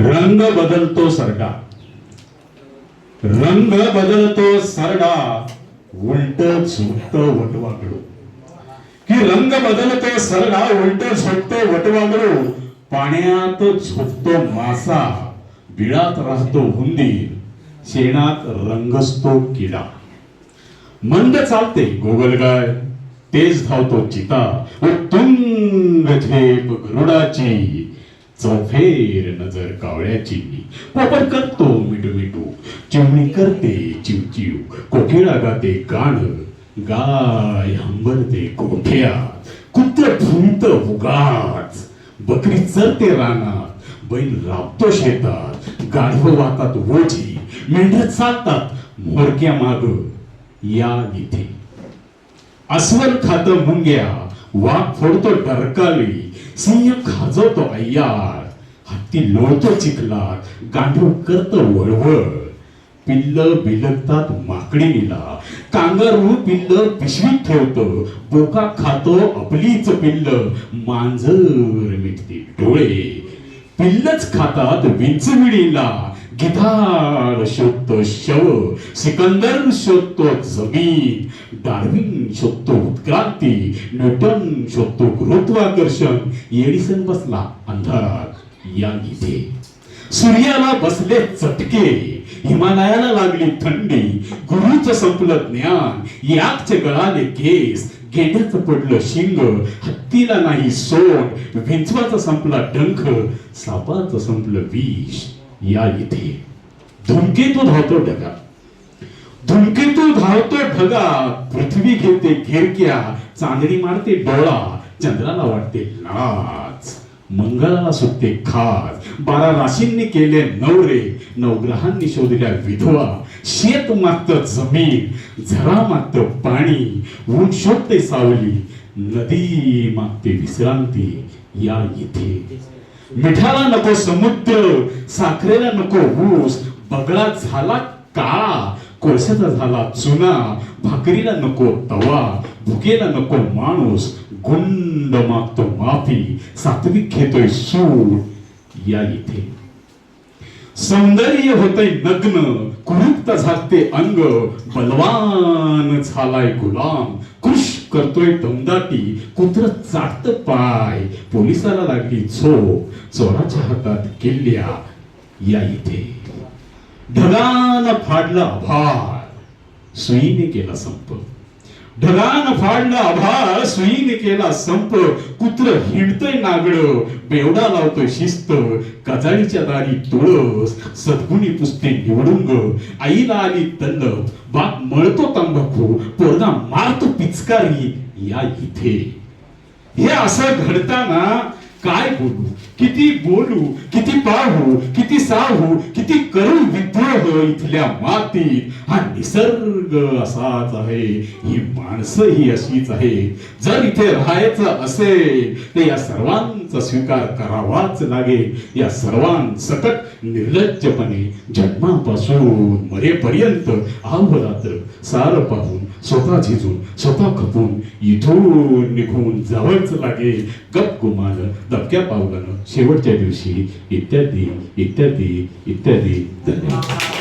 रंग बदलतो सरडा रंग बदलतो सरडा उलट झुकत वटवाकडू की रंग बदलतो सरडा उलट झोपतो वटवाकडू पाण्यात झोपतो मासा बिळात राहतो हुंदीर शेणात रंगसतो किडा. मंद चालते गोगलगाय तेज धावतो चिता उत्तुंग झेप गरुडाची. चौफेर नजर कावळ्याची पोपट करतो मिठू मिठू. चिमणी करते चिवचिव कोकिळा गाते गाण गाय हंबरते कोठ्या? कुत्र फुंत उगाच. बकरी चरते रानात. बैल राबतो शेतात. गाढव वाहतात ओझी. मेंढ्या चालतात मोरक्या माग. या इथे. अस्वल खात मुंग्या. वाघ फोडतो डरकाली सिंह खाजवतो अय्यार. हत्ती लोळतो चिखलात. गांडूळ करतो वळवळ. पिल्ल बिलगतात माकडीला कांगारू पिल्ल पिशवीत ठेवतो. बोका खातो आपलीच पिल्ल. मांजर मिटते डोळे. पिल्लच खातात विंचविडीला गिटार शोधतो शव सिकंदर शोधतो जमीन डार्विन शोधतो उत्क्रांती न्यूटन शोधतो गुरुत्वाकर्षण. एडिसन बसला अंधार या गीते. सूर्याला बसले चटके हिमालयाला लागली थंडी गुरुचं संपलं ज्ञान याकचे गळाले केस गेंड्याचं पडलं शिंग हत्तीला नाही सोड विंचवाचा संपला डंख सापाचं संपलं विष. या इथे. धुमकेतू धावतो ढगा. धुमकेतू धावतो ढगा. पृथ्वी घेते घेरक्या. चांदणी मारते डोळा. चंद्राला वाटते लाच मंगळाला सुटते खास बारा राशींनी केले नवरे. नवग्रहांनी शोधल्या विधवा. शेत मागत जमीन. झरा मागत पाणी. ऊन शोधते सावली. नदी मागते विश्रांती. या इथे. मिठाला नको समुद्र साखरेला नको ऊस बगळा झाला काळा कोळशाचा झाला चुना भाकरीला नको तवा भुकेला नको माणूस गुंड मागतो माफी सात्विक घेतोय सूर या इथे. सौंदर्य होतय नग्न कुरुप्त झाकते अंग बलवान झालाय गुलाम कृष्ण करतोय दमदाटी कुत्र चाटत पाय. पोलिसाला लागली झोप. चोराच्या हातात किल्ल्या. या इथे. ढगान फाडलं आभार सुईने केला संप ढगान फाडलं आभा सुईने केला संप कुत्र हिंडतय नागड बेवडा लावतोय शिस्त कजाळीच्या दारी तुळस सद्गुणी पुसते निवडुंग आईला आली तल्लप बाप मळतो तंबाखू पोरगा मारतो पिचकारी या इथे. हे असं घडताना काय बोलू? किती बोलू किती पाहू किती साहू किती करू विद्रोह हो इथल्या मातीत? हा निसर्ग असाच आहे ही माणसं ही अशीच आहे. जर इथे राहायचं असेल तर या सर्वांचा स्वीकार करावाच लागेल. या सर्वांसकट निर्लज्जपणे जन्मापासून मरेपर्यंत आवरात्र सार पाहून स्वतः झिजून स्वतः खपून इथून निघून जावंच लागेल. गप गुमान दबक्या पावलानं शेवटच्या दिवशी इत्यादी इत्यादी इत्यादी. धन्यवाद.